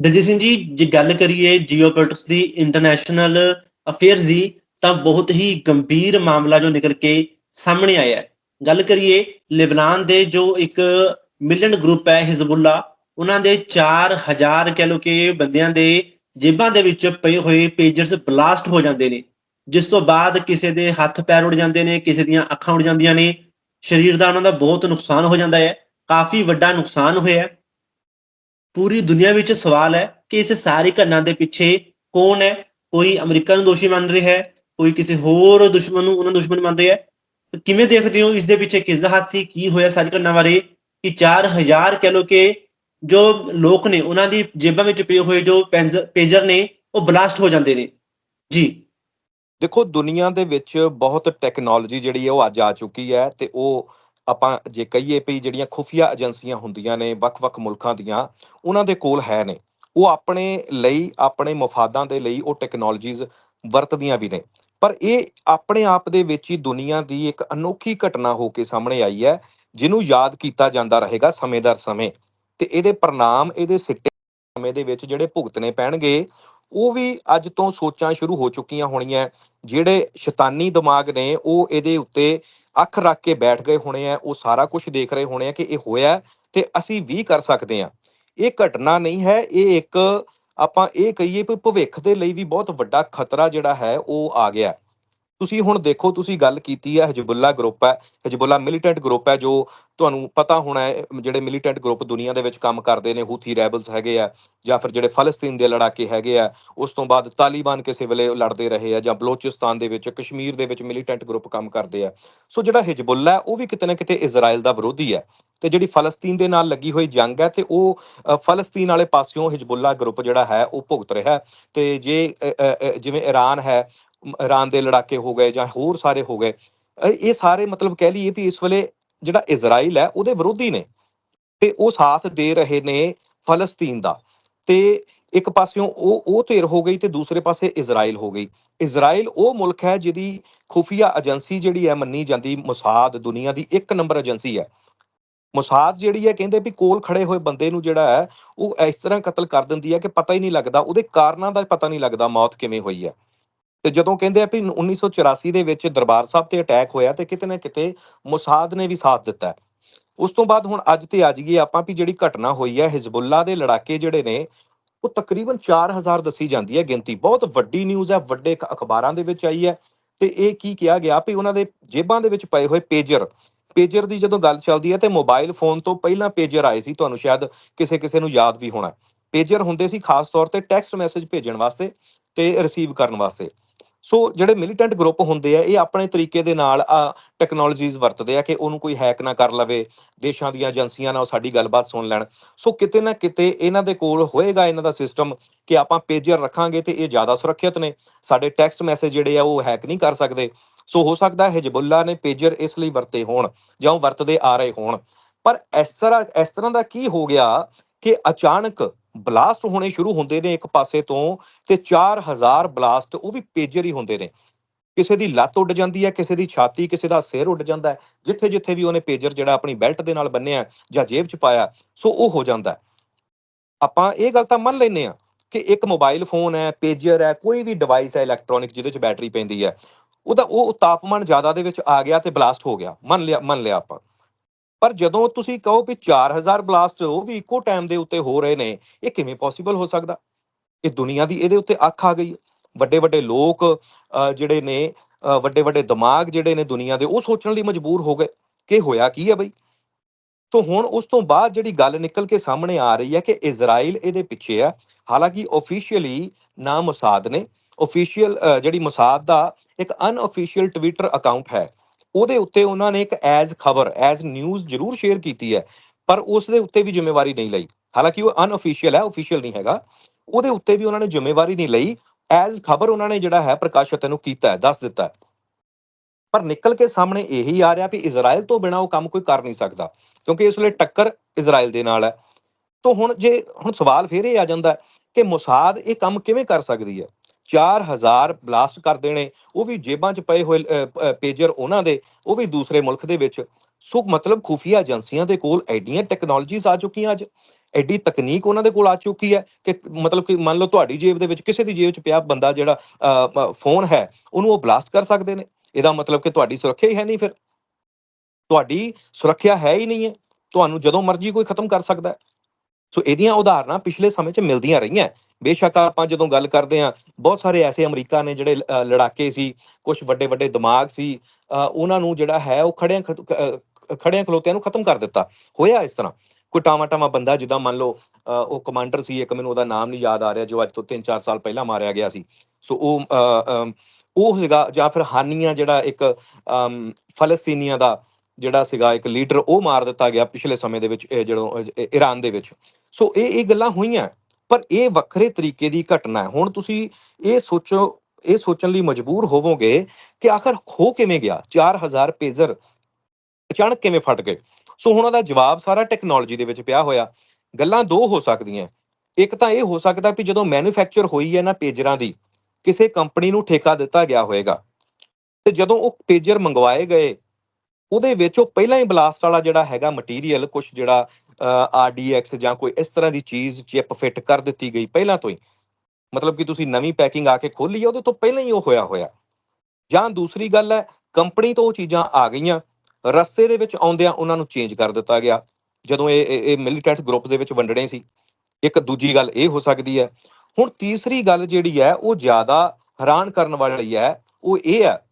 ਦਲਜੀਤ ਸਿੰਘ ਜੀ, ਜੇ ਗੱਲ ਕਰੀਏ ਜੀਓਪੋਲਿਟਿਕਸ ਦੀ ਇੰਟਰਨੈਸ਼ਨਲ ਅਫੇਅਰਸ ਦੀ, ਤਾਂ ਬਹੁਤ ਹੀ ਗੰਭੀਰ ਮਾਮਲਾ ਜੋ ਨਿਕਲ ਕੇ ਸਾਹਮਣੇ ਆਇਆ ਹੈ। ਗੱਲ ਕਰੀਏ ਲਿਬਨਾਨ ਦੇ ਜੋ ਇੱਕ ਮਿਲਨ ਗਰੁੱਪ ਹੈ ਹਿਜ਼ਬੁੱਲਾ ਉਹਨਾਂ ਦੇ 4000 ਕਹਿ ਲੋ ਕਿ ਬੰਦਿਆਂ ਦੇ ਜੇਬਾਂ ਦੇ ਵਿੱਚ ਪਏ ਹੋਏ ਪੇਜਰਸ ਬਲਾਸਟ ਹੋ ਜਾਂਦੇ ਨੇ, ਜਿਸ ਤੋਂ ਬਾਅਦ ਕਿਸੇ ਦੇ ਹੱਥ ਪੈਰ ਉੱਡ ਜਾਂਦੇ ਨੇ, ਕਿਸੇ ਦੀਆਂ ਅੱਖਾਂ ਉੱਡ ਜਾਂਦੀਆਂ ਨੇ, ਸਰੀਰ ਦਾ ਉਹਨਾਂ ਦਾ ਬਹੁਤ ਨੁਕਸਾਨ ਹੋ ਜਾਂਦਾ ਹੈ, ਕਾਫੀ ਵੱਡਾ ਨੁਕਸਾਨ ਹੋਇਆ ਪੂਰੀ ਦੁਨੀਆ ਵਿੱਚ ਸਵਾਲ ਹੈ ਕਿ ਇਸ ਸਾਰੀ ਘਟਨਾ ਦੇ ਪਿੱਛੇ ਕੌਣ ਹੈ? ਕੋਈ ਅਮਰੀਕਾ ਨੂੰ ਦੋਸ਼ੀ ਮੰਨ ਰਿਹਾ ਹੈ? ਕੋਈ ਕਿਸੇ ਹੋਰ ਦੁਸ਼ਮਣ ਨੂੰ ਉਹਨਾਂ ਦੁਸ਼ਮਣ ਮੰਨ ਰਿਹਾ ਹੈ? ਕਿਵੇਂ ਦੇਖਦੇ ਹੋ ਇਸ ਦੇ ਪਿੱਛੇ ਕਿਸ ਦਾ ਹੱਥ ਸੀ ਕੀ ਹੋਇਆ ਸਾਰੀ ਘਟਨਾ ਬਾਰੇ? ਕਿ 4000 ਕਹਿ ਲੋ ਕਿ ਜੋ ਲੋਕ ਨੇ ਉਹਨਾਂ ਦੀ ਜੇਬਾਂ ਵਿੱਚ ਪਏ ਹੋਏ ਜੋ ਪੇਜਰ ਨੇ, ਉਹ ਬਲਾਸਟ ਹੋ ਜਾਂਦੇ ਨੇ। ਜੀ। ਦੇਖੋ, ਦੁਨੀਆ ਦੇ ਵਿੱਚ ਬਹੁਤ ਟੈਕਨੋਲੋਜੀ ਜਿਹੜੀ ਹੈ ਉਹ ਅੱਜ ਆ ਚੁੱਕੀ ਹੈ ਤੇ ਉਹ ਆਪਾਂ ਜੇ ਕਹੀਏ ਵੀ ਜਿਹੜੀਆਂ ਖੁਫੀਆ ਏਜੰਸੀਆਂ ਹੁੰਦੀਆਂ ਨੇ, ਵੱਖ-ਵੱਖ ਮੁਲਕਾਂ ਦੀਆਂ, ਉਹਨਾਂ ਦੇ ਕੋਲ ਹੈ ਨੇ। ਉਹ ਆਪਣੇ ਲਈ, ਆਪਣੇ ਮਫਾਦਾਂ ਦੇ ਲਈ ਉਹ ਟੈਕਨੋਲੋਜੀਜ਼ ਵਰਤਦੀਆਂ ਵੀ ਨੇ। ਪਰ ਇਹ ਆਪਣੇ ਆਪ ਦੇ ਵਿੱਚ ਹੀ ਦੁਨੀਆ ਦੀ ਇੱਕ ਅਨੋਖੀ ਘਟਨਾ ਹੋ ਕੇ ਸਾਹਮਣੇ ਆਈ ਹੈ, ਜਿਹਨੂੰ ਯਾਦ ਕੀਤਾ ਜਾਂਦਾ ਰਹੇਗਾ ਸਮੇਂ ਦਰ ਸਮੇਂ। ਤੇ ਇਹਦੇ ਪ੍ਰਣਾਮ ਇਹਦੇ ਸਿੱਟੇ ਸਮੇਂ ਦੇ ਵਿੱਚ ਜਿਹੜੇ ਭੁਗਤਣੇ ਪੈਣਗੇ, ਉਹ ਵੀ ਅੱਜ ਤੋਂ ਸੋਚਾਂ ਸ਼ੁਰੂ ਹੋ ਚੁੱਕੀਆਂ ਹੋਣੀਆਂ। ਜਿਹੜੇ ਸ਼ੈਤਾਨੀ ਦਿਮਾਗ ਨੇ, ਉਹ ਇਹਦੇ ਉੱਤੇ ਅੱਖ ਰੱਖ ਕੇ ਬੈਠ ਗਏ ਹੋਣੇ ਆ, ਉਹ ਸਾਰਾ ਕੁਝ ਦੇਖ ਰਹੇ ਹੋਣੇ ਆ ਕਿ ਇਹ ਹੋਇਆ ਤੇ ਅਸੀਂ ਵੀ ਕਰ ਸਕਦੇ ਆ ਇਹ ਘਟਨਾ ਨਹੀਂ ਹੈ, ਇਹ ਇੱਕ ਆਪਾਂ ਇਹ ਕਹੀਏ ਕਿ ਭਵਿੱਖ ਦੇ ਲਈ ਵੀ ਬਹੁਤ ਵੱਡਾ ਖਤਰਾ ਜਿਹੜਾ ਹੈ, ਉਹ ਆ ਗਿਆ ਤੁਸੀਂ ਹੁਣ ਦੇਖੋ, ਤੁਸੀਂ ਗੱਲ ਕੀਤੀ ਹੈ ਹਜਬੁੱਲਾ ਗਰੁੱਪ ਹੈ ਹਜਬੁੱਲਾ ਮਿਲੀਟੈਂਟ ਗਰੁੱਪ ਹੈ, ਜੋ ਤੁਹਾਨੂੰ ਪਤਾ ਹੋਣਾ ਹੈ ਜਿਹੜੇ ਮਿਲੀਟੈਂਟ ਗਰੁੱਪ ਦੁਨੀਆ ਦੇ ਵਿੱਚ ਕੰਮ ਕਰਦੇ ਨੇ ਹੂਥੀ ਰੈਬਲਸ ਹੈਗੇ ਆ ਜਾਂ ਫਿਰ ਜਿਹੜੇ ਫਲਸਤੀਨ ਦੇ ਲੜਾਕੇ ਹੈਗੇ ਆ, ਉਸ ਤੋਂ ਬਾਅਦ ਤਾਲਿਬਾਨ ਕਿਸੇ ਵੇਲੇ ਲੜਦੇ ਰਹੇ ਆ ਜਾਂ ਬਲੋਚਿਸਤਾਨ ਦੇ ਵਿੱਚ, ਕਸ਼ਮੀਰ ਦੇ ਵਿੱਚ ਮਿਲੀਟੈਂਟ ਗਰੁੱਪ ਕੰਮ ਕਰਦੇ ਆ। ਸੋ ਜਿਹੜਾ ਹਿਜਬੁੱਲਾ ਉਹ ਵੀ ਕਿਤੇ ਨਾ ਕਿਤੇ ਇਜ਼ਰਾਈਲ ਦਾ ਵਿਰੋਧੀ ਹੈ ਤੇ ਜਿਹੜੀ ਫਲਸਤੀਨ ਦੇ ਨਾਲ ਲੱਗੀ ਹੋਈ ਜੰਗ ਹੈ ਤੇ ਉਹ ਫਲਸਤੀਨ ਵਾਲੇ ਪਾਸਿਓਂ ਹਿਜਬੁੱਲਾ ਗਰੁੱਪ ਜਿਹੜਾ ਹੈ, ਉਹ ਭੁਗਤ ਰਿਹਾ ਤੇ ਜੇ ਜਿਵੇਂ ਈਰਾਨ ਹੈ ਇਰਾਨ ਦੇ ਲੜਾਕੇ ਹੋ ਗਏ ਜਾਂ ਹੋਰ ਸਾਰੇ ਹੋ ਗਏ, ਇਹ ਸਾਰੇ ਮਤਲਬ ਕਹਿ ਲਈਏ ਵੀ ਇਸ ਵੇਲੇ ਜਿਹੜਾ ਇਜ਼ਰਾਈਲ ਹੈ ਉਹਦੇ ਵਿਰੋਧੀ ਨੇ ਤੇ ਉਹ ਸਾਥ ਦੇ ਰਹੇ ਨੇ ਫਲਸਤੀਨ ਦਾ ਤੇ ਇੱਕ ਪਾਸਿਓਂ ਉਹ ਉਹ ਧਿਰ ਹੋ ਗਈ ਤੇ ਦੂਸਰੇ ਪਾਸੇ ਇਜ਼ਰਾਈਲ ਹੋ ਗਈ। ਇਜ਼ਰਾਈਲ ਉਹ ਮੁਲਕ ਹੈ ਜਿਹਦੀ ਖੁਫੀਆ ਏਜੰਸੀ ਜਿਹੜੀ ਹੈ ਮੰਨੀ ਜਾਂਦੀ ਮੁਸਾਦ ਦੁਨੀਆ ਦੀ ਇੱਕ ਨੰਬਰ ਏਜੰਸੀ ਹੈ। ਮੁਸਾਦ ਜਿਹੜੀ ਹੈ ਕਹਿੰਦੇ ਵੀ ਕੋਲ ਖੜੇ ਹੋਏ ਬੰਦੇ ਨੂੰ ਜਿਹੜਾ ਹੈ ਉਹ ਇਸ ਤਰ੍ਹਾਂ ਕਤਲ ਕਰ ਦਿੰਦੀ ਹੈ ਕਿ ਪਤਾ ਹੀ ਨਹੀਂ ਲੱਗਦਾ, ਉਹਦੇ ਕਾਰਨਾਂ ਦਾ ਪਤਾ ਨਹੀਂ ਲੱਗਦਾ ਮੌਤ ਕਿਵੇਂ ਹੋਈ ਹੈ। ਤੇ ਜਦੋਂ ਕਹਿੰਦੇ ਆ ਵੀ 1984 ਦੇ ਵਿੱਚ ਦਰਬਾਰ ਸਾਹਿਬ ਤੇ ਅਟੈਕ ਹੋਇਆ ਤੇ ਕਿਤੇ ਨਾ ਕਿਤੇ ਮੁਸਾਦ ਨੇ ਵੀ ਸਾਥ ਦਿੱਤਾ। ਉਸ ਤੋਂ ਬਾਅਦ ਹੁਣ ਅੱਜ ਤੇ ਆ ਜਾਈਏ ਆਪਾਂ ਵੀ ਜਿਹੜੀ ਘਟਨਾ ਹੋਈ ਹੈ ਹਿਜ਼ਬੁੱਲਾ ਦੇ ਲੜਾਕੇ ਜਿਹੜੇ ਨੇ, ਉਹ ਤਕਰੀਬਨ 4000 ਦੱਸੀ ਜਾਂਦੀ ਹੈ ਗਿਣਤੀ। ਬਹੁਤ ਵੱਡੀ ਨਿਊਜ਼ ਹੈ ਵੱਡੇ ਅਖਬਾਰਾਂ ਦੇ ਵਿੱਚ ਆਈ ਹੈ ਤੇ ਇਹ ਕੀ ਕਿਹਾ ਗਿਆ ਵੀ ਉਹਨਾਂ ਦੇ ਜੇਬਾਂ ਦੇ ਵਿੱਚ ਪਏ ਹੋਏ ਪੇਜਰ ਪੇਜਰ ਦੀ ਜਦੋਂ ਗੱਲ ਚੱਲਦੀ ਹੈ ਤੇ ਮੋਬਾਈਲ ਫੋਨ ਤੋਂ ਪਹਿਲਾਂ ਪੇਜਰ ਆਏ ਸੀ, ਤੁਹਾਨੂੰ ਸ਼ਾਇਦ ਕਿਸੇ ਕਿਸੇ ਨੂੰ ਯਾਦ ਵੀ ਹੋਣਾ। ਪੇਜਰ ਹੁੰਦੇ ਸੀ ਖਾਸ ਤੌਰ ਤੇ ਟੈਕਸਟ ਮੈਸੇਜ ਭੇਜਣ ਵਾਸਤੇ ਤੇ ਰਿਸੀਵ ਕਰਨ ਵਾਸਤੇ। ਸੋ ਜਿਹੜੇ ਮਿਲੀਟੈਂਟ ਗਰੁੱਪ ਹੁੰਦੇ ਆ, ਇਹ ਆਪਣੇ ਤਰੀਕੇ ਦੇ ਨਾਲ ਟੈਕਨੋਲੋਜੀਜ਼ ਵਰਤਦੇ ਆ ਕਿ ਉਹਨੂੰ ਕੋਈ ਹੈਕ ਨਾ ਕਰ ਲਵੇ, ਦੇਸ਼ਾਂ ਦੀਆਂ ਏਜੰਸੀਆਂ ਨਾਲ ਸਾਡੀ ਗੱਲਬਾਤ ਸੁਣ ਲੈਣ। ਸੋ ਕਿਤੇ ਨਾ ਕਿਤੇ ਇਹਨਾਂ ਦੇ ਕੋਲ ਹੋਏਗਾ ਇਹਨਾਂ ਦਾ ਸਿਸਟਮ ਕਿ ਆਪਾਂ ਪੇਜਰ ਰੱਖਾਂਗੇ ਤੇ ਇਹ ਜ਼ਿਆਦਾ ਸੁਰੱਖਿਅਤ ਨੇ। ਸਾਡੇ ਟੈਕਸਟ ਮੈਸੇਜ ਜਿਹੜੇ ਆ ਉਹ ਹੈਕ ਨਹੀਂ ਕਰ ਸਕਦੇ। ਸੋ ਹੋ ਸਕਦਾ ਹੈ ਹਿਜਬੁੱਲਾ ਨੇ ਪੇਜਰ ਇਸ ਲਈ ਵਰਤੇ ਹੋਣ ਜਾਂ ਉਹ ਵਰਤਦੇ ਆ ਰਹੇ ਹੋਣ। ਪਰ ਇਸ ਤਰ੍ਹਾਂ ਇਸ ਤਰ੍ਹਾਂ ਦਾ ਕੀ ਹੋ ਗਿਆ ਕਿ ਅਚਾਨਕ ਬਲਾਸਟ ਹੋਣੇ ਸ਼ੁਰੂ ਹੁੰਦੇ ਨੇ ਇੱਕ ਪਾਸੇ ਤੋਂ ਤੇ 4000 ਬਲਾਸਟ ਉਹ ਵੀ ਪੇਜਰ ਹੀ ਹੁੰਦੇ ਨੇ। ਕਿਸੇ ਦੀ ਲੱਤ ਉੱਡ ਜਾਂਦੀ ਹੈ, ਕਿਸੇ ਦੀ ਛਾਤੀ, ਕਿਸੇ ਦਾ ਸਿਰ ਉੱਡ ਜਾਂਦਾ ਹੈ। ਜਿੱਥੇ ਜਿੱਥੇ ਵੀ ਉਹਨੇ ਪੇਜਰ ਜਿਹੜਾ ਆਪਣੀ ਬੈਲਟ ਦੇ ਨਾਲ ਬੰਨਿਆ ਜਾਂ ਜੇਬ 'ਚ ਪਾਇਆ, ਸੋ ਉਹ ਹੋ ਜਾਂਦਾ ਆਪਾਂ ਇਹ ਗੱਲ ਤਾਂ ਮੰਨ ਲੈਨੇ ਆ ਕਿ ਇੱਕ ਮੋਬਾਈਲ ਫੋਨ ਹੈ, ਪੇਜਰ ਹੈ, ਕੋਈ ਵੀ ਡਿਵਾਈਸ ਹੈ ਇਲੈਕਟ੍ਰੋਨਿਕ ਜਿਹਦੇ 'ਚ ਬੈਟਰੀ ਪੈਂਦੀ ਹੈ, ਉਹਦਾ ਉਹ ਤਾਪਮਾਨ ਜ਼ਿਆਦਾ ਦੇ ਵਿੱਚ ਆ ਗਿਆ ਤੇ ਬਲਾਸਟ ਹੋ ਗਿਆ। ਮੰਨ ਲਿਆ ਮੰਨ ਲਿਆ ਆਪਾਂ। ਪਰ ਜਦੋਂ ਤੁਸੀਂ ਕਹੋ ਵੀ 4000 ਬਲਾਸਟ ਉਹ ਵੀ ਇੱਕੋ ਟਾਈਮ ਦੇ ਉੱਤੇ ਹੋ ਰਹੇ ਨੇ, ਇਹ ਕਿਵੇਂ ਪੋਸੀਬਲ ਹੋ ਸਕਦਾ? ਇਹ ਦੁਨੀਆ ਦੀ ਇਹਦੇ ਉੱਤੇ ਅੱਖ ਆ ਗਈ। ਹੈ। ਵੱਡੇ ਵੱਡੇ ਲੋਕ ਜਿਹੜੇ ਨੇ ਵੱਡੇ ਵੱਡੇ ਦਿਮਾਗ ਜਿਹੜੇ ਨੇ ਦੁਨੀਆ ਦੇ, ਉਹ ਸੋਚਣ ਲਈ ਮਜਬੂਰ ਹੋ ਗਏ ਕਿ ਹੋਇਆ ਕੀ ਹੈ ਬਈ? ਸੋ ਹੁਣ ਉਸ ਤੋਂ ਬਾਅਦ ਜਿਹੜੀ ਗੱਲ ਨਿਕਲ ਕੇ ਸਾਹਮਣੇ ਆ ਰਹੀ ਹੈ ਕਿ ਇਜ਼ਰਾਈਲ ਇਹਦੇ ਪਿੱਛੇ ਆ। ਹਾਲਾਂਕਿ ਆਫੀਸ਼ੀਅਲੀ ਨਾ ਮਸਾਦ ਨੇ। ਆਫੀਸ਼ੀਅਲ ਜਿਹੜੀ ਮਸਾਦ ਦਾ ਇੱਕ ਅਨਆਫੀਸ਼ੀਅਲ ਟਵਿੱਟਰ ਅਕਾਊਂਟ ਹੈ। ਉਹਦੇ ਉੱਤੇ ਉਹਨਾਂ ਨੇ ਇੱਕ ਐਜ਼ ਖਬਰ ਐਜ਼ ਨਿਊਜ਼ ਜ਼ਰੂਰ ਸ਼ੇਅਰ ਕੀਤੀ ਹੈ, ਪਰ ਉਸ ਦੇ ਉੱਤੇ ਵੀ ਜ਼ਿੰਮੇਵਾਰੀ ਨਹੀਂ ਲਈ। ਹਾਲਾਂਕਿ ਉਹ ਅਨਆਫੀਸ਼ੀਅਲ ਹੈ ਆਫੀਸ਼ੀਅਲ ਨਹੀਂ ਹੈਗਾ। ਉਹਦੇ ਉੱਤੇ ਵੀ ਉਹਨਾਂ ਨੇ ਜ਼ਿੰਮੇਵਾਰੀ ਨਹੀਂ ਲਈ। ਐਜ਼ ਖਬਰ ਉਹਨਾਂ ਨੇ ਜਿਹੜਾ ਹੈ ਪ੍ਰਕਾਸ਼ਿਤ ਨੂੰ ਕੀਤਾ ਹੈ, ਦੱਸ ਦਿੱਤਾ ਹੈ। ਪਰ ਨਿਕਲ ਕੇ ਸਾਹਮਣੇ ਇਹੀ ਆ ਰਿਹਾ ਵੀ ਇਜ਼ਰਾਈਲ ਤੋਂ ਬਿਨਾ ਉਹ ਕੰਮ ਕੋਈ ਕਰ ਨਹੀਂ ਸਕਦਾ, ਕਿਉਂਕਿ ਇਸ ਵੇਲੇ ਟੱਕਰ ਇਜ਼ਰਾਈਲ ਦੇ ਨਾਲ ਹੈ। ਤੋਂ ਹੁਣ ਜੇ, ਹੁਣ ਸਵਾਲ ਫਿਰ ਇਹ ਆ ਜਾਂਦਾ ਕਿ ਮੁਸਾਦ ਇਹ ਕੰਮ ਕਿਵੇਂ ਕਰ ਸਕਦੀ ਹੈ? 4000 ਬਲਾਸਟ ਕਰ ਦੇਣੇ ਉਹ ਵੀ ਜੇਬਾਂ 'ਚ ਪਏ ਹੋਏ ਪੇਜਰ ਉਹਨਾਂ ਦੇ, ਉਹ ਵੀ ਦੂਸਰੇ ਮੁਲਕ ਦੇ ਵਿੱਚ। ਸੋ ਮਤਲਬ ਖੁਫੀਆ ਏਜੰਸੀਆਂ ਦੇ ਕੋਲ ਐਡੀਆਂ ਟੈਕਨੋਲੋਜੀਜ਼ ਆ ਚੁੱਕੀਆਂ ਅੱਜ, ਐਡੀ ਤਕਨੀਕ ਉਹਨਾਂ ਦੇ ਕੋਲ ਆ ਚੁੱਕੀ ਹੈ ਕਿ ਮਤਲਬ ਕਿ ਮੰਨ ਲਓ ਤੁਹਾਡੀ ਜੇਬ ਦੇ ਵਿੱਚ ਕਿਸੇ ਦੀ ਜੇਬ 'ਚ ਪਿਆ ਬੰਦਾ ਜਿਹੜਾ ਫੋਨ ਹੈ, ਉਹਨੂੰ ਉਹ ਬਲਾਸਟ ਕਰ ਸਕਦੇ ਨੇ। ਇਹਦਾ ਮਤਲਬ ਕਿ ਤੁਹਾਡੀ ਸੁਰੱਖਿਆ ਹੀ ਹੈ ਨਹੀਂ ਫਿਰ। ਤੁਹਾਡੀ ਸੁਰੱਖਿਆ ਹੈ ਹੀ ਨਹੀਂ ਹੈ। ਤੁਹਾਨੂੰ ਜਦੋਂ ਮਰਜ਼ੀ ਕੋਈ ਖਤਮ ਕਰ ਸਕਦਾ ਹੈ। ਸੋ ਇਹਦੀਆਂ ਉਦਾਹਰਨਾਂ ਪਿਛਲੇ ਸਮੇਂ 'ਚ ਮਿਲਦੀਆਂ ਰਹੀਆਂ। ਬੇਸ਼ੱਕ ਆਪਾਂ ਜਦੋਂ ਗੱਲ ਕਰਦੇ ਹਾਂ ਬਹੁਤ ਸਾਰੇ ਐਸੇ ਅਮਰੀਕਾ ਨੇ ਜਿਹੜੇ ਲੜਾਕੇ ਸੀ ਕੁਝ ਵੱਡੇ ਵੱਡੇ ਦਿਮਾਗ ਸੀ ਉਹਨਾਂ ਨੂੰ ਜਿਹੜਾ ਹੈ ਉਹ ਖੜਿਆਂ ਖੜਿਆਂ ਖਲੋਤਿਆਂ ਨੂੰ ਖਤਮ ਕਰ ਦਿੱਤਾ। ਹੋਇਆ ਇਸ ਤਰ੍ਹਾਂ। ਕੋਈ ਟਾਵਾਂ ਟਾਵਾਂ ਬੰਦਾ ਜਿੱਦਾਂ ਮੰਨ ਲਓ ਅ, ਉਹ ਕਮਾਂਡਰ ਸੀ ਇੱਕ ਮੈਨੂੰ ਉਹਦਾ ਨਾਮ ਨਹੀਂ ਯਾਦ ਆ ਰਿਹਾ ਜੋ ਅੱਜ ਤੋਂ 3-4 ਸਾਲ ਪਹਿਲਾਂ ਮਾਰਿਆ ਗਿਆ ਸੀ। ਸੋ ਉਹ ਉਹ ਸੀਗਾ ਜਾਂ ਫਿਰ ਹਾਨੀਆਂ ਜਿਹੜਾ ਇੱਕ ਅਮ, ਫਲਸਤੀਨੀਆਂ ਦਾ ਜਿਹੜਾ ਸੀਗਾ ਇੱਕ ਲੀਡਰ ਉਹ ਮਾਰ ਦਿੱਤਾ ਗਿਆ ਪਿਛਲੇ ਸਮੇਂ ਦੇ ਵਿੱਚ ਇਹ ਜਦੋਂ ਅ, ਇਰਾਨ ਦੇ ਵਿੱਚ। ਸੋ ਇਹ ਇਹ ਗੱਲਾਂ ਹੋਈਆਂ ਪਰ ਇਹ ਵੱਖਰੇ ਤਰੀਕੇ ਦੀ ਘਟਨਾ ਹੈ। ਹੁਣ ਤੁਸੀਂ ਇਹ ਸੋਚੋ ਇਹ ਸੋਚਣ ਲਈ ਮਜਬੂਰ ਹੋਵੋਗੇ ਕਿ ਆਖਰ ਹੋ ਕਿਵੇਂ ਗਿਆ? 4000 ਪੇਜ਼ਰ ਅਚਾਨਕ ਕਿਵੇਂ ਫਟ ਗਏ? ਸੋ ਹੁਣ ਉਹਦਾ ਜਵਾਬ ਸਾਰਾ ਟੈਕਨੋਲੋਜੀ ਦੇ ਵਿੱਚ ਪਿਆ ਹੋਇਆ। ਗੱਲਾਂ ਦੋ ਹੋ ਸਕਦੀਆਂ। ਇੱਕ ਤਾਂ ਇਹ ਹੋ ਸਕਦਾ ਵੀ ਜਦੋਂ ਮੈਨੂਫੈਕਚਰ ਹੋਈ ਹੈ ਨਾ ਪੇਜਰਾਂ ਦੀ ਕਿਸੇ ਕੰਪਨੀ ਨੂੰ ਠੇਕਾ ਦਿੱਤਾ ਗਿਆ ਹੋਏਗਾ। ਤੇ ਜਦੋਂ ਉਹ ਪੇਜਰ ਮੰਗਵਾਏ ਗਏ ਉਹਦੇ ਵਿੱਚ ਉਹ ਪਹਿਲਾਂ ਹੀ ਬਲਾਸਟ ਵਾਲਾ ਜਿਹੜਾ ਹੈਗਾ ਮਟੀਰੀਅਲ ਕੁਝ ਜਿਹੜਾ ਆਰਡੀਐਕਸ ਜਾਂ ਕੋਈ ਇਸ ਤਰ੍ਹਾਂ ਦੀ ਚੀਜ਼ ਚਿਪ ਫਿੱਟ ਕਰ ਦਿੱਤੀ ਗਈ ਪਹਿਲਾਂ ਤੋਂ ਹੀ। ਮਤਲਬ ਕਿ ਤੁਸੀਂ ਨਵੀਂ ਪੈਕਿੰਗ ਆ ਕੇ ਖੋਲੀ ਹੈ ਉਹਦੇ ਤੋਂ ਪਹਿਲਾਂ ਹੀ ਉਹ ਹੋਇਆ ਹੋਇਆ। ਜਾਂ ਦੂਸਰੀ ਗੱਲ ਹੈ ਕੰਪਨੀ ਤੋਂ ਉਹ ਚੀਜ਼ਾਂ ਆ ਗਈਆਂ, ਰਸਤੇ ਦੇ ਵਿੱਚ ਆਉਂਦਿਆਂ ਉਹਨਾਂ ਨੂੰ ਚੇਂਜ ਕਰ ਦਿੱਤਾ ਗਿਆ। ਜਦੋਂ ਇਹ- ਇਹ ਮਿਲੀਟੈਂਟ ਗਰੁੱਪ ਦੇ ਵਿੱਚ ਵੰਡਣੇ ਸੀ। ਇੱਕ ਦੂਜੀ ਗੱਲ ਇਹ ਹੋ ਸਕਦੀ ਹੈ। ਹੁਣ ਤੀਸਰੀ ਗੱਲ ਜਿਹੜੀ ਹੈ, ਉਹ ਜ਼ਿਆਦਾ ਹੈਰਾਨ ਕਰਨ ਵਾਲੀ ਹੈ, ਉਹ ਇਹ ਹੈ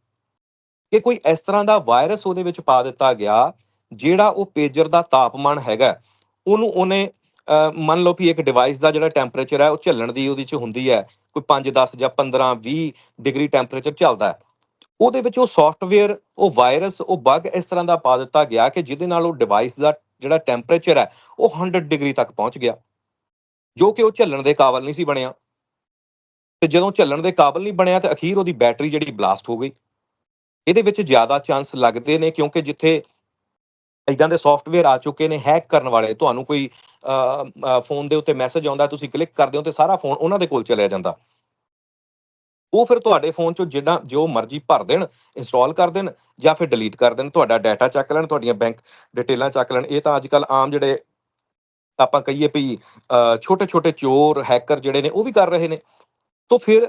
ਕਿ ਕੋਈ ਇਸ ਤਰ੍ਹਾਂ ਦਾ ਵਾਇਰਸ ਉਹਦੇ ਵਿੱਚ ਪਾ ਦਿੱਤਾ ਗਿਆ ਜਿਹੜਾ ਉਹ ਪੇਜਰ ਦਾ ਤਾਪਮਾਨ ਹੈਗਾ ਉਹਨੂੰ ਉਹਨੇ ਅਹ, ਮੰਨ ਲਓ ਵੀ ਇੱਕ ਡਿਵਾਈਸ ਦਾ ਜਿਹੜਾ ਟੈਂਪਰੇਚਰ ਹੈ ਉਹ ਝੱਲਣ ਦੀ ਉਹਦੇ ਚ ਹੁੰਦੀ ਹੈ। ਕੋਈ 5 10 ਜਾਂ 15 20 ਡਿਗਰੀ ਟੈਂਪਰੇਚਰ ਚੱਲਦਾ ਹੈ। ਉਹਦੇ ਵਿੱਚ ਉਹ ਸੌਫਟਵੇਅਰ ਉਹ ਵਾਇਰਸ ਉਹ ਬਗ ਇਸ ਤਰ੍ਹਾਂ ਦਾ ਪਾ ਦਿੱਤਾ ਗਿਆ ਕਿ ਜਿਹਦੇ ਨਾਲ ਉਹ ਡਿਵਾਈਸ ਦਾ ਜਿਹੜਾ ਟੈਂਪਰੇਚਰ ਹੈ ਉਹ 100 ਡਿਗਰੀ ਤੱਕ ਪਹੁੰਚ ਗਿਆ। ਜੋ ਕਿ ਉਹ ਝੱਲਣ ਦੇ ਕਾਬਲ ਨਹੀਂ ਸੀ ਬਣਿਆ। ਤੇ ਜਦੋਂ ਝੱਲਣ ਦੇ ਕਾਬਲ ਨਹੀਂ ਬਣਿਆ ਤੇ ਅਖੀਰ ਉਹਦੀ ਬੈਟਰੀ ਜਿਹੜੀ ਬਲਾਸਟ ਹੋ ਗਈ। ਇਹਦੇ ਵਿੱਚ ਜ਼ਿਆਦਾ ਚਾਂਸ ਲੱਗਦੇ ਨੇ ਕਿਉਂਕਿ ਜਿੱਥੇ ਇਦਾਂ ਦੇ ਸੌਫਟਵੇਅਰ ਆ ਚੁੱਕੇ ਨੇ ਹੈਕ ਕਰਨ ਵਾਲੇ, ਤੁਹਾਨੂੰ ਕੋਈ ਫੋਨ ਦੇ ਉੱਤੇ ਮੈਸੇਜ ਆਉਂਦਾ, ਤੁਸੀਂ ਕਲਿੱਕ ਕਰਦੇ ਹੋ ਤੇ ਸਾਰਾ ਫੋਨ ਉਹਨਾਂ ਦੇ ਕੋਲ ਚਲਿਆ ਜਾਂਦਾ। ਉਹ ਫਿਰ ਤੁਹਾਡੇ ਫੋਨ ਚੋਂ ਜਿੰਨਾ ਜੋ ਮਰਜ਼ੀ ਭਰ ਦੇਣ ਇੰਸਟਾਲ ਕਰ ਦੇਣ ਜਾਂ ਫਿਰ ਡਿਲੀਟ ਕਰ ਦੇਣ, ਤੁਹਾਡਾ ਡਾਟਾ ਚੱਕ ਲੈਣ, ਤੁਹਾਡੀਆਂ ਬੈਂਕ ਡਿਟੇਲਾਂ ਚੱਕ ਲੈਣ। ਇਹ ਤਾਂ ਅੱਜ ਕੱਲ ਆਮ ਜਿਹੜੇ ਆਪਾਂ ਕਹੀਏ ਵੀ ਛੋਟੇ ਛੋਟੇ ਚੋਰ ਹੈਕਰ ਜਿਹੜੇ ਨੇ ਉਹ ਵੀ ਕਰ ਰਹੇ ਨੇ। ਤੋਂ ਫਿਰ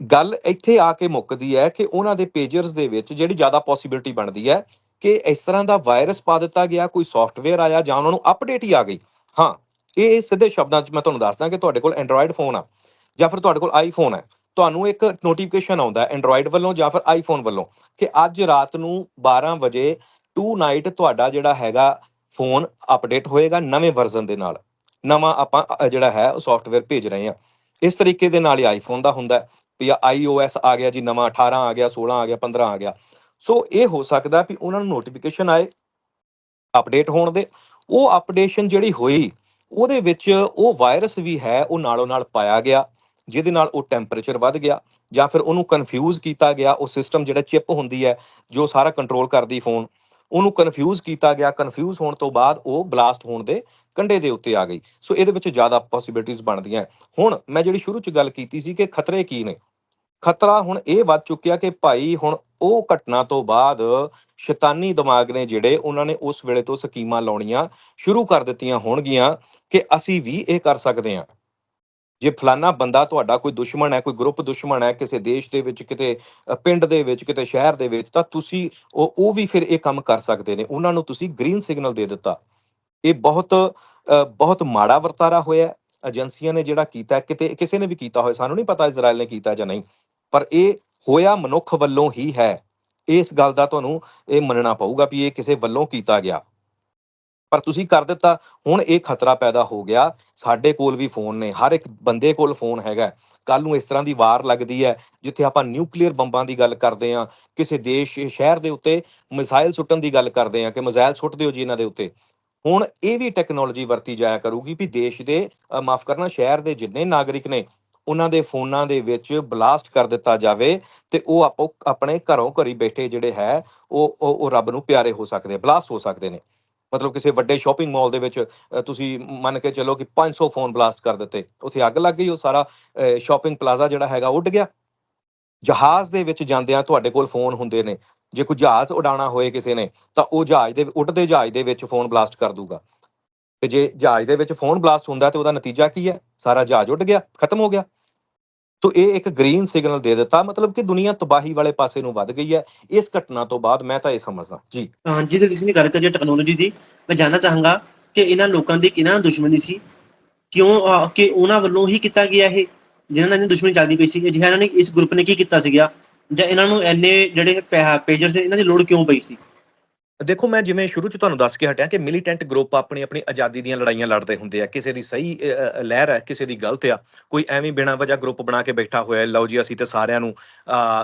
ਗੱਲ ਇੱਥੇ ਆ ਕੇ ਮੁੱਕਦੀ ਹੈ ਕਿ ਉਹਨਾਂ ਦੇ ਪੇਜਰਸ ਦੇ ਵਿੱਚ ਜਿਹੜੀ ਜ਼ਿਆਦਾ ਪੋਸਿਬਿਲਿਟੀ ਬਣਦੀ ਹੈ ਕਿ ਇਸ ਤਰ੍ਹਾਂ ਦਾ ਵਾਇਰਸ ਪਾ ਦਿੱਤਾ ਗਿਆ, ਕੋਈ ਸੌਫਟਵੇਅਰ ਆਇਆ ਜਾਂ ਉਹਨਾਂ ਨੂੰ ਅਪਡੇਟ ਹੀ ਆ ਗਈ। ਹਾਂ, ਇਹ ਸਿੱਧੇ ਸ਼ਬਦਾਂ 'ਚ ਮੈਂ ਤੁਹਾਨੂੰ ਦੱਸਦਾ ਕਿ ਤੁਹਾਡੇ ਕੋਲ ਐਂਡਰੋਇਡ ਫੋਨ ਆ ਜਾਂ ਫਿਰ ਤੁਹਾਡੇ ਕੋਲ ਆਈਫੋਨ ਹੈ ਤੁਹਾਨੂੰ ਇੱਕ ਨੋਟੀਫਿਕੇਸ਼ਨ ਆਉਂਦਾ ਐਂਡਰੋਇਡ ਵੱਲੋਂ ਜਾਂ ਫਿਰ ਆਈਫੋਨ ਵੱਲੋਂ ਕਿ ਅੱਜ ਰਾਤ ਨੂੰ 12 ਵਜੇ ਟੂ ਨਾਈਟ ਤੁਹਾਡਾ ਜਿਹੜਾ ਹੈਗਾ ਫੋਨ ਅਪਡੇਟ ਹੋਏਗਾ ਨਵੇਂ ਵਰਜ਼ਨ ਦੇ ਨਾਲ। ਨਵਾਂ ਆਪਾਂ ਜਿਹੜਾ ਹੈ ਉਹ ਸੌਫਟਵੇਅਰ ਭੇਜ ਰਹੇ ਹਾਂ। ਇਸ ਤਰੀਕੇ ਦੇ ਨਾਲ ਹੀ ਆਈਫੋਨ ਦਾ ਹੁੰਦਾ ਹੈ ਵੀ ਆਈਓਐਸ ਆ ਗਿਆ ਜੀ, ਨਵਾਂ 18 ਆ ਗਿਆ 16 ਆ ਗਿਆ 15 ਆ ਗਿਆ। ਸੋ ਇਹ ਹੋ ਸਕਦਾ ਵੀ ਉਹਨਾਂ ਨੂੰ ਨੋਟੀਫਿਕੇਸ਼ਨ ਆਏ ਅਪਡੇਟ ਹੋਣ ਦੇ। ਉਹ ਅਪਡੇਸ਼ਨ ਜਿਹੜੀ ਹੋਈ, ਉਹਦੇ ਵਿੱਚ ਉਹ ਵਾਇਰਸ ਵੀ ਹੈ, ਉਹ ਨਾਲੋਂ ਨਾਲ ਪਾਇਆ ਗਿਆ, ਜਿਹਦੇ ਨਾਲ ਉਹ ਟੈਂਪਰੇਚਰ ਵੱਧ ਗਿਆ, ਜਾਂ ਫਿਰ ਉਹਨੂੰ ਕਨਫਿਊਜ਼ ਕੀਤਾ ਗਿਆ, ਉਹ ਸਿਸਟਮ ਜਿਹੜਾ ਚਿਪ ਹੁੰਦੀ ਹੈ, ਜੋ ਸਾਰਾ ਕੰਟਰੋਲ ਕਰਦੀ ਫੋਨ ਉਹਨੂੰ ਕਨਫਿਊਜ਼ ਕੀਤਾ ਗਿਆ। ਕਨਫਿਊਜ਼ ਹੋਣ ਤੋਂ ਬਾਅਦ ਉਹ ਬਲਾਸਟ ਹੋਣ ਦੇ ਕੰਡੇ ਦੇ ਉੱਤੇ ਆ ਗਈ। ਸੋ ਇਹਦੇ ਵਿੱਚ ਜ਼ਿਆਦਾ ਪੋਸਿਬਿਲਿਟੀਆਂ ਬਣਦੀਆਂ। ਹੁਣ ਮੈਂ ਜਿਹੜੀ ਸ਼ੁਰੂ ਚ ਗੱਲ ਕੀਤੀ ਸੀ ਕਿ ਖਤਰੇ ਕੀ ਨੇ ਖਤਰਾ ਹੁਣ ਇਹ ਵੱਧ ਚੁੱਕਿਆ ਕਿ ਭਾਈ ਹੁਣ ਉਹ ਘਟਨਾ ਤੋਂ ਬਾਅਦ ਸ਼ੈਤਾਨੀ ਦਿਮਾਗ ਨੇ ਜਿਹੜੇ ਉਹਨਾਂ ਨੇ ਉਸ ਵੇਲੇ ਤੋਂ ਸਕੀਮਾਂ ਲਾਉਣੀਆਂ ਸ਼ੁਰੂ ਕਰ ਦਿੱਤੀਆਂ ਹੋਣਗੀਆਂ ਕਿ ਅਸੀਂ ਵੀ ਇਹ ਕਰ ਸਕਦੇ ਹਾਂ। ਜੇ ਫਲਾਨਾ ਬੰਦਾ ਤੁਹਾਡਾ ਕੋਈ ਦੁਸ਼ਮਣ ਹੈ, ਕੋਈ ਗਰੁੱਪ ਦੁਸ਼ਮਣ ਹੈ, ਕਿਸੇ ਦੇਸ਼ ਦੇ ਵਿੱਚ, ਕਿਤੇ ਪਿੰਡ ਦੇ ਵਿੱਚ, ਕਿਤੇ ਸ਼ਹਿਰ ਦੇ ਵਿੱਚ, ਤਾਂ ਤੁਸੀਂ ਉਹ ਉਹ ਵੀ ਫਿਰ ਇਹ ਕੰਮ ਕਰ ਸਕਦੇ ਨੇ। ਉਹਨਾਂ ਨੂੰ ਤੁਸੀਂ ਗ੍ਰੀਨ ਸਿਗਨਲ ਦੇ ਦਿੱਤਾ। ਇਹ ਬਹੁਤ ਬਹੁਤ ਮਾੜਾ ਵਰਤਾਰਾ ਹੋਇਆ। ਏਜੰਸੀਆਂ ਨੇ ਜਿਹੜਾ ਕੀਤਾ, ਕਿਤੇ, ਕਿਸੇ ਨੇ ਵੀ ਕੀਤਾ ਹੋਇਆ, ਸਾਨੂੰ ਨਹੀਂ ਪਤਾ ਇਜ਼ਰਾਈਲ ਨੇ ਕੀਤਾ ਜਾਂ ਨਹੀਂ। ਪਰ ਇਹ ਹੋਇਆ ਮਨੁੱਖ ਵੱਲੋਂ ਹੀ ਹੈ। ਇਸ ਗੱਲ ਦਾ ਤੁਹਾਨੂੰ ਇਹ ਮੰਨਣਾ ਪਊਗਾ ਵੀ ਇਹ ਕਿਸੇ ਵੱਲੋਂ ਕੀਤਾ ਗਿਆ। ਪਰ ਤੁਸੀਂ ਕਰ ਦਿੱਤਾ, ਹੁਣ ਇਹ ਖਤਰਾ ਪੈਦਾ ਹੋ ਗਿਆ। ਸਾਡੇ ਕੋਲ ਵੀ ਫੋਨ ਨੇ, ਹਰ ਇੱਕ ਬੰਦੇ ਕੋਲ ਫੋਨ ਹੈਗਾ। ਕੱਲ ਨੂੰ ਇਸ ਤਰ੍ਹਾਂ ਦੀ ਵਾਰ ਲੱਗਦੀ ਹੈ, ਜਿੱਥੇ ਆਪਾਂ ਨਿਊਕਲੀਅਰ ਬੰਬਾਂ ਦੀ ਗੱਲ ਕਰਦੇ ਹਾਂ, ਕਿਸੇ ਦੇਸ਼, ਸ਼ਹਿਰ ਦੇ ਉੱਤੇ ਮਿਸਾਈਲ ਸੁੱਟਣ ਦੀ ਗੱਲ ਕਰਦੇ ਹਾਂ, ਕਿ ਮਿਸਾਈਲ ਸੁੱਟ ਦਿਓ ਜੀ ਇਹਨਾਂ ਦੇ ਉੱਤੇ। ਹੁਣ ਇਹ ਵੀ ਟੈਕਨੋਲੋਜੀ ਵਰਤੀ ਜਾਇਆ ਕਰੂਗੀ ਵੀ ਦੇਸ਼ ਦੇ ਮਾਫ ਕਰਨਾ, ਸ਼ਹਿਰ ਦੇ ਜਿੰਨੇ ਨਾਗਰਿਕ ਨੇ ਉਹਨਾਂ ਦੇ ਫੋਨਾਂ ਦੇ ਵਿੱਚ ਬਲਾਸਟ ਕਰ ਦਿੱਤਾ ਜਾਵੇ ਤੇ ਉਹ ਆਪੋ, ਆਪਣੇ ਘਰੋਂ ਘਰੀ ਬੈਠੇ ਜਿਹੜੇ ਹੈ, ਉਹ ਉਹ ਉਹ ਰੱਬ ਨੂੰ ਪਿਆਰੇ ਹੋ ਸਕਦੇ, ਬਲਾਸਟ ਹੋ ਸਕਦੇ ਨੇ। ਮਤਲਬ ਕਿਸੇ ਵੱਡੇ ਸ਼ਾਪਿੰਗ ਮਾਲ ਦੇ ਵਿੱਚ ਤੁਸੀਂ ਮੰਨ ਕੇ ਚੱਲੋ ਕਿ 500 ਫੋਨ ਬਲਾਸਟ ਕਰ ਦਿੱਤੇ, ਉੱਥੇ ਅੱਗ ਲੱਗ ਗਈ, ਉਹ ਸਾਰਾ ਸ਼ਾਪਿੰਗ ਪਲਾਜ਼ਾ ਜਿਹੜਾ ਹੈਗਾ ਉੱਡ ਗਿਆ। ਜਹਾਜ਼ ਦੇ ਵਿੱਚ ਜਾਂਦਿਆਂ ਤੁਹਾਡੇ ਕੋਲ ਫੋਨ ਹੁੰਦੇ ਨੇ, ਜੇ ਕੋਈ ਜਹਾਜ਼ ਉਡਾਉਣਾ ਹੋਏ ਕਿਸੇ ਨੇ, ਤਾਂ ਉਹ ਜਹਾਜ਼ ਦੇ, ਉੱਡਦੇ ਜਹਾਜ਼ ਦੇ ਵਿੱਚ ਫੋਨ ਬਲਾਸਟ ਕਰ ਦੂਗਾ। ਤੇ ਜੇ ਜਹਾਜ਼ ਦੇ ਵਿੱਚ ਫੋਨ ਬਲਾਸਟ ਹੁੰਦਾ ਤੇ ਉਹਦਾ ਨਤੀਜਾ ਕੀ ਹੈ? ਸਾਰਾ ਜਹਾਜ਼ ਉੱਡ ਗਿਆ, ਖਤਮ ਹੋ ਗਿਆ। ਸੋ ਇਹ ਇੱਕ ਗ੍ਰੀਨ ਸਿਗਨਲ ਦੇ ਦਿੱਤਾ, ਮਤਲਬ ਕਿ ਦੁਨੀਆ ਤਬਾਹੀ ਵਾਲੇ ਪਾਸੇ ਨੂੰ ਵੱਧ ਗਈ ਹੈ। ਇਸ ਘਟਨਾ ਤੋਂ ਬਾਅਦ ਮੈਂ ਤਾਂ ਇਹ ਸਮਝਦਾ, ਜੀ। ਹਾਂਜੀ ਤੇ ਤੁਸੀਂ ਗੱਲ ਕਰੀਏ ਟੈਕਨੋਲੋਜੀ ਦੀ, ਮੈਂ ਜਾਨਣਾ ਚਾਹਾਂਗਾ ਕਿ ਇਹਨਾਂ ਲੋਕਾਂ ਦੀ ਕਿਹਨਾਂ ਨਾਲ ਦੁਸ਼ਮਣੀ ਸੀ, ਕਿਉਂ ਕਿ ਉਹਨਾਂ ਵੱਲੋਂ ਹੀ ਕੀਤਾ ਗਿਆ ਇਹ ਜਿਨ੍ਹਾਂ ਨਾਲ ਦੀ ਦੁਸ਼ਮਣੀ ਚੱਲਦੀ ਪਈ ਸੀ ਜਿਹੜਾ ਇਹਨਾਂ ਨੇ ਇਸ ਗਰੁੱਪ ਨੇ ਕੀ ਕੀਤਾ ਸੀਗਾ, ਜਾਂ ਇਹਨਾਂ ਨੂੰ ਐਨੇ ਜਿਹੜੇ ਪੇਜਰ ਸੀ ਇਹਨਾਂ ਦੀ ਲੋੜ ਕਿਉਂ ਪਈ ਸੀ? ਦੇਖੋ, ਮੈਂ ਜਿਵੇਂ ਸ਼ੁਰੂ ਚ ਤੁਹਾਨੂੰ ਦੱਸ ਕੇ ਹਟਿਆ ਕਿ ਮਿਲੀਟੈਂਟ ਗਰੁੱਪ ਆਪਣੀ ਆਪਣੀ ਆਜ਼ਾਦੀ ਦੀਆਂ ਲੜਾਈਆਂ ਲੜਦੇ ਹੁੰਦੇ ਆ। ਕਿਸੇ ਦੀ ਸਹੀ ਲਹਿਰ ਹੈ ਕਿਸੇ ਦੀ ਗਲਤ ਆ। ਕੋਈ ਐਵੇਂ ਬਿਨਾਂ ਵਜ੍ਹਾ ਗਰੁੱਪ ਬਣਾ ਕੇ ਬੈਠਾ ਹੋਇਆ ਲਓ ਜੀ, ਅਸੀਂ ਤੇ ਸਾਰਿਆਂ ਨੂੰ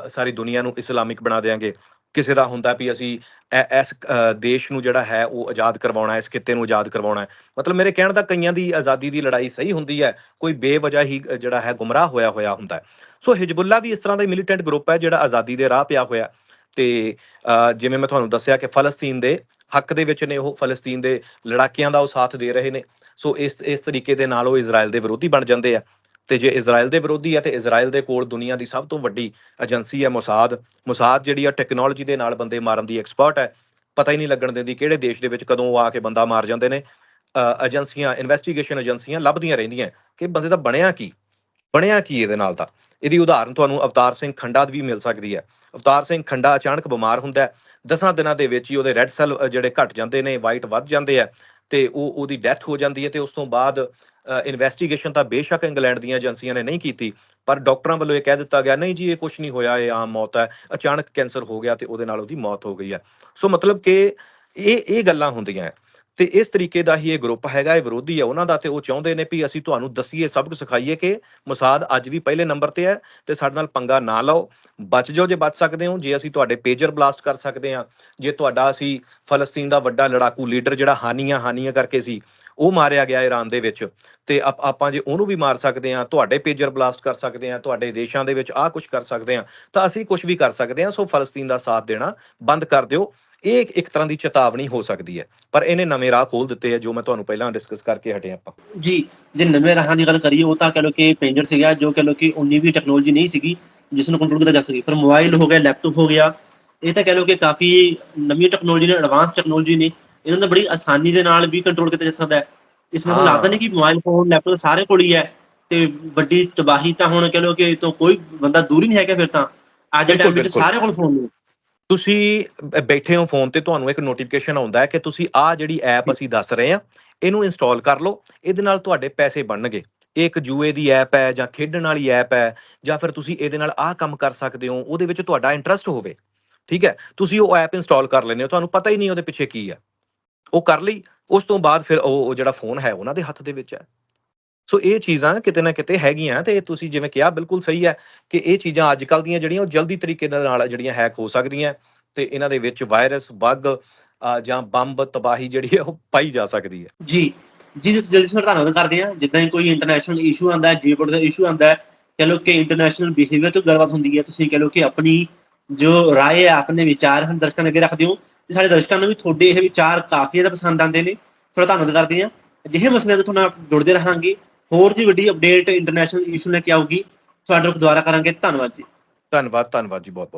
ਸਾਰੀ ਦੁਨੀਆ ਨੂੰ ਇਸਲਾਮਿਕ ਬਣਾ ਦੇਾਂਗੇ ਕਿਸੇ ਦਾ ਹੁੰਦਾ ਵੀ ਅਸੀਂ ਐ- ਇਸ ਦੇਸ਼ ਨੂੰ ਜਿਹੜਾ ਹੈ, ਉਹ ਆਜ਼ਾਦ ਕਰਵਾਉਣਾ ਹੈ, ਇਸ ਖਿੱਤੇ ਨੂੰ ਆਜ਼ਾਦ ਕਰਵਾਉਣਾ ਹੈ। ਮਤਲਬ ਮੇਰੇ ਕਹਿਣ ਦਾ ਕਈਆਂ ਦੀ ਆਜ਼ਾਦੀ ਦੀ ਲੜਾਈ ਸਹੀ ਹੁੰਦੀ ਹੈ, ਕੋਈ ਬੇਵਜ੍ਹਾ ਹੀ ਜਿਹੜਾ ਹੈ, ਗੁੰਮਰਾਹ ਹੋਇਆ ਹੋਇਆ ਹੁੰਦਾ ਹੈ। ਸੋ ਹਿਜਬੁੱਲਾ ਵੀ ਇਸ ਤਰ੍ਹਾਂ ਦਾ ਮਿਲੀਟੈਂਟ ਗਰੁੱਪ ਹੈ, ਜਿਹੜਾ ਆਜ਼ਾਦੀ ਦੇ ਰਾਹ ਪਿਆ ਹੋਇਆ ਤੇ ਜਿਵੇਂ ਮੈਂ ਤੁਹਾਨੂੰ ਦੱਸਿਆ ਕਿ ਫਲਸਤੀਨ ਦੇ ਹੱਕ ਦੇ ਵਿੱਚ ਨੇ ਉਹ ਫਲਸਤੀਨ ਦੇ ਲੜਾਕਿਆਂ ਦਾ ਉਹ ਸਾਥ ਦੇ ਰਹੇ ਨੇ। ਸੋ ਇਸ ਇਸ ਤਰੀਕੇ ਦੇ ਨਾਲ ਉਹ ਇਜ਼ਰਾਈਲ ਦੇ ਵਿਰੋਧੀ ਬਣ ਜਾਂਦੇ ਆ। ਤੇ ਜੇ ਇਜ਼ਰਾਈਲ ਦੇ ਵਿਰੋਧੀ ਆ ਤੇ ਇਜ਼ਰਾਈਲ ਦੇ ਕੋਲ ਦੁਨੀਆ ਦੀ ਸਭ ਤੋਂ ਵੱਡੀ ਏਜੰਸੀ ਹੈ ਮੋਸਾਦ। ਮੋਸਾਦ ਜਿਹੜੀ ਆ ਟੈਕਨੋਲੋਜੀ ਦੇ ਨਾਲ ਬੰਦੇ ਮਾਰਨ ਦੀ ਐਕਸਪਰਟ ਹੈ ਪਤਾ ਹੀ ਨਹੀਂ ਲੱਗਣ ਦਿੰਦੀ ਕਿਹੜੇ ਦੇਸ਼ ਦੇ ਵਿੱਚ ਕਦੋਂ ਉਹ ਆ ਕੇ ਬੰਦਾ ਮਾਰ ਜਾਂਦੇ ਨੇ। ਏਜੰਸੀਆਂ ਇਨਵੈਸਟੀਗੇਸ਼ਨ ਏਜੰਸੀਆਂ ਲੱਭਦੀਆਂ ਰਹਿੰਦੀਆਂ ਕਿ ਬੰਦੇ ਦਾ ਬਣਿਆ ਕੀ? ਬਣਿਆ ਕੀ ਇਹਦੇ ਨਾਲ ਤਾਂ? ਇਹਦੀ ਉਦਾਹਰਨ ਤੁਹਾਨੂੰ ਅਵਤਾਰ ਸਿੰਘ ਖੰਡਾ ਦੀ ਵੀ ਮਿਲ ਸਕਦੀ ਹੈ ਅਵਤਾਰ ਸਿੰਘ ਖੰਡਾ ਅਚਾਨਕ ਬਿਮਾਰ ਹੁੰਦਾ ਹੈ। ਦਸਾਂ ਦਿਨਾਂ ਦੇ ਵਿੱਚ ਹੀ ਉਹਦੇ ਰੈੱਡ ਸੈੱਲ ਜਿਹੜੇ ਘਟ ਜਾਂਦੇ ਨੇ ਵਾਈਟ ਵੱਧ ਜਾਂਦੇ ਆ ਤੇ ਉਹ, ਉਹਦੀ ਡੈਥ ਹੋ ਜਾਂਦੀ ਹੈ ਤੇ ਉਸ ਤੋਂ ਬਾਅਦ ਇਨਵੈਸਟੀਗੇਸ਼ਨ ਤਾਂ ਬੇਸ਼ੱਕ ਇੰਗਲੈਂਡ ਦੀਆਂ ਏਜੰਸੀਆਂ ਨੇ ਨਹੀਂ ਕੀਤੀ, ਪਰ ਡਾਕਟਰਾਂ ਵੱਲੋਂ ਇਹ ਕਹਿ ਦਿੱਤਾ ਗਿਆ, ਨਹੀਂ ਜੀ, ਇਹ ਕੁਝ ਨਹੀਂ ਹੋਇਆ, ਇਹ ਆਮ ਮੌਤ ਹੈ, ਅਚਾਨਕ ਕੈਂਸਰ ਹੋ ਗਿਆ ਤੇ ਉਹਦੇ ਨਾਲ ਉਹਦੀ ਮੌਤ ਹੋ ਗਈ ਹੈ। ਸੋ ਮਤਲਬ ਕਿ ਇਹ ਇਹ ਗੱਲਾਂ ਹੁੰਦੀਆਂ ਤੇ ਇਸ ਤਰੀਕੇ ਦਾ ਹੀ ਇਹ ਗਰੁੱਪ ਹੈਗਾ, ਇਹ ਵਿਰੋਧੀ ਹੈ ਉਹਨਾਂ ਦਾ ਤੇ ਉਹ ਚਾਹੁੰਦੇ ਨੇ ਵੀ ਅਸੀਂ ਤੁਹਾਨੂੰ ਦਸੀਏ ਸਬਕ ਸਿਖਾਈਏ ਕਿ ਮਸਾਦ ਅੱਜ ਵੀ ਪਹਿਲੇ ਨੰਬਰ ਤੇ ਹੈ ਤੇ ਸਾਡੇ ਨਾਲ ਪੰਗਾ ਨਾ ਲਓ। ਬਚ ਜਾਓ ਜੇ ਬਚ ਸਕਦੇ ਹੋ, ਜੇ ਅਸੀਂ ਤੁਹਾਡੇ ਪੇਜਰ ਬਲਾਸਟ ਕਰ ਸਕਦੇ ਹਾਂ, ਜੇ ਤੁਹਾਡਾ ਅਸੀਂ ਫਲਸਤੀਨ ਦਾ ਵੱਡਾ ਲੜਾਕੂ ਲੀਡਰ ਜਿਹੜਾ ਹਾਨੀਆਂ ਹਾਨੀਆਂ ਕਰਕੇ ਸੀ ਉਹ ਮਾਰਿਆ ਗਿਆ ਈਰਾਨ ਦੇ ਵਿੱਚ ਤੇ ਆਪਾਂ ਜੇ ਉਹਨੂੰ ਵੀ ਮਾਰ ਸਕਦੇ ਹਾਂ, ਤੁਹਾਡੇ ਪੇਜਰ ਬਲਾਸਟ ਕਰ ਸਕਦੇ ਹਾਂ, ਤੁਹਾਡੇ ਦੇਸ਼ਾਂ ਦੇ ਵਿੱਚ ਆਹ ਕੁਝ ਕਰ ਸਕਦੇ ਹਾਂ, ਤਾਂ ਅਸੀਂ ਕੁਝ ਵੀ ਕਰ ਸਕਦੇ ਹਾਂ, ਸੋ ਫਲਸਤੀਨ ਦਾ ਸਾਥ ਦੇਣਾ ਬੰਦ ਕਰ ਦਿਓ। ਇਹ ਇੱਕ- ਤਰ੍ਹਾਂ ਦੀ ਚੇਤਾਵਨੀ ਹੋ ਸਕਦੀ ਹੈ, ਪਰ ਇਹਨੇ ਨਵੇਂ ਰਾਹ ਖੋਲ ਦਿੱਤੇ ਆ ਜੋ ਮੈਂ ਤੁਹਾਨੂੰ ਪਹਿਲਾਂ ਡਿਸਕਸ ਕਰਕੇ ਹਟੇ ਆਪਾਂ। ਜੀ, ਜੇ ਨਵੇਂ ਰਾਹਾਂ ਦੀ ਗੱਲ ਕਰੀਏ, ਉਹ ਤਾਂ ਕਹ ਲੋ ਕਿ ਪੇਂਜਰ ਸੀਗਾ, ਜੋ ਕਹ ਲੋ ਕਿ ਉਨੀ ਵੀ ਟੈਕਨੋਲੋਜੀ ਨਹੀਂ ਸੀਗੀ, ਜਿਸ ਨੂੰ ਕੰਟਰੋਲ ਕੀਤਾ ਜਾ ਸਕੇ। ਪਰ ਮੋਬਾਈਲ ਹੋ ਗਿਆ ਲੈਪਟਾਪ ਹੋ ਗਿਆ, ਇਹ ਤਾਂ ਕਹ ਲੋ ਕਿ ਕਾਫੀ ਨਵੀਂ ਟੈਕਨੋਲੋਜੀ ਨੇ ਐਡਵਾਂਸ ਟੈਕਨੋਲੋਜੀ ਨੇ ਇਹਨਾਂ ਦਾ ਬੜੀ ਆਸਾਨੀ ਦੇ ਨਾਲ ਵੀ ਕੰਟਰੋਲ ਕੀਤਾ ਜਾ ਸਕਦਾ ਹੈ। ਇਸ ਹਾਂ। ਲੱਗਦਾ ਨਹੀਂ ਕਿ ਮੋਬਾਈਲ ਫੋਨ ਲੈਪਟਾਪ ਸਾਰੇ ਕੋਲ ਹੀ ਹੈ ਤੇ ਵੱਡੀ ਤਬਾਹੀ ਤਾਂ ਹੁਣ ਕਹ ਲੋ ਕਿ ਤੋਂ ਕੋਈ ਬੰਦਾ ਦੂਰ ਹੀ ਨਹੀਂ ਹੈਗਾ ਫਿਰ ਤਾਂ। ਅੱਜ ਦੇ ਟਾਈਮ ਵਿੱਚ। ਸਾਰੇ ਕੋਲ ਫੋਨ ਨੇ। ਤੁਸੀਂ ਬੈਠੇ ਹੋ ਫੋਨ ਤੇ ਤੁਹਾਨੂੰ ਇੱਕ ਨੋਟੀਫਿਕੇਸ਼ਨ ਆਉਂਦਾ ਹੈ ਕਿ ਤੁਸੀਂ ਆਹ ਜਿਹੜੀ ਐਪ ਅਸੀਂ ਦੱਸ ਰਹੇ ਹਾਂ ਇਹਨੂੰ ਇੰਸਟਾਲ ਕਰ ਲਓ ਇਹਦੇ ਨਾਲ ਤੁਹਾਡੇ ਪੈਸੇ ਬਣਨਗੇ। ਇਹ ਇੱਕ ਜੂਏ ਦੀ ਐਪ ਹੈ ਜਾਂ ਖੇਡਣ ਵਾਲੀ ਐਪ ਹੈ ਜਾਂ ਫਿਰ ਤੁਸੀਂ ਇਹਦੇ ਨਾਲ ਆਹ ਕੰਮ ਕਰ ਸਕਦੇ ਹੋ ਉਹਦੇ ਵਿੱਚ ਤੁਹਾਡਾ ਇੰਟਰਸਟ ਹੋਵੇ। ਠੀਕ ਹੈ ਤੁਸੀਂ ਉਹ ਐਪ ਇੰਸਟਾਲ ਕਰ ਲੈਂਦੇ ਹੋ ਤੁਹਾਨੂੰ ਪਤਾ ਹੀ ਨਹੀਂ ਉਹਦੇ ਪਿੱਛੇ ਕੀ ਹੈ। ਉਹ ਕਰ ਲਈ ਉਸ ਤੋਂ ਬਾਅਦ ਫਿਰ ਉਹ ਉਹ ਜਿਹੜਾ ਫੋਨ ਹੈ ਉਹਨਾਂ ਦੇ ਹੱਥ ਦੇ ਵਿੱਚ ਹੈ ਸੋ ਇਹ ਚੀਜ਼ਾਂ ਕਿਤੇ ਨਾ ਕਿਤੇ ਹੈਗੀਆਂ ਤੇ ਇਹ ਤੁਸੀਂ ਜਿਵੇਂ ਕਿਹਾ ਬਿਲਕੁਲ ਸਹੀ ਹੈ ਕਿ ਇਹ ਚੀਜ਼ਾਂ ਅੱਜ ਕੱਲ ਦੀਆਂ ਜਿਹੜੀਆਂ ਉਹ ਜਲਦੀ ਤਰੀਕੇ ਦੇ ਨਾਲ ਜਿਹੜੀਆਂ ਹੈਕ ਹੋ ਸਕਦੀਆਂ ਤੇ ਇਹਨਾਂ ਦੇ ਵਿੱਚ ਵਾਇਰਸ ਬੱਗ ਜਾਂ ਬੰਬ ਤਬਾਹੀ ਜਿਹੜੀ ਹੈ ਉਹ ਪਾਈ ਜਾ ਸਕਦੀ ਹੈ ਜੀ ਜੀ ਜਿਸ ਜਲਦੀ ਨਾਲ ਧੰਨਵਾਦ ਕਰਦੇ ਹਾਂ ਜਿੱਦਾਂ ਹੀ ਕੋਈ ਇੰਟਰਨੈਸ਼ਨਲ ਇਸ਼ੂ ਆਂਦਾ ਹੈ ਜੀਪੋਰਟ ਦਾ ਇਸ਼ੂ ਆਂਦਾ ਹੈ ਕਹ ਲੋ ਕਿ ਇੰਟਰਨੈਸ਼ਨਲ ਬਿਹੇਵੀਅਰ ਤੋਂ ਗੱਲਬਾਤ ਹੁੰਦੀ ਹੈ ਤੁਸੀਂ ਕਹ ਲੋ ਕਿ ਆਪਣੀ ਜੋ رائے ਹੈ ਆਪਣੇ ਵਿਚਾਰ ਹਨ ਦਰਸ਼ਕਾਂ ਦੇ ਅੱਗੇ ਰੱਖਦੇ ਹੋ ਤੇ ਸਾਡੇ ਦਰਸ਼ਕਾਂ ਨੂੰ ਵੀ ਤੁਹਾਡੇ ਇਹ ਵਿਚਾਰ ਕਾਫੀ ਜ਼ਿਆਦਾ ਪਸੰਦ ਆਉਂਦੇ ਨੇ ਥੋੜਾ ਧੰਨਵਾਦ ਕਰਦੇ ਹਾਂ। ਅਜਿਹੇ ਮਸਲਿਆਂ ਤੋਂ ਤੁਹਾਨੂੰ ਜੁੜਦੇ ਰਹਾਂਗੇ। ਹੋਰ ਜੀ ਵੱਡੀ ਅਪਡੇਟ ਇੰਟਰਨੈਸ਼ਨਲ ਇਸ਼ੂ ਲੈ ਕੇ ਆਊਗੀ। ਤੁਹਾਡੇ ਰੁਕ ਦੁਆਰਾ ਕਰਾਂਗੇ। ਧੰਨਵਾਦ ਜੀ। ਧੰਨਵਾਦ ਧੰਨਵਾਦ ਜੀ ਬਹੁਤ ਬਹੁਤ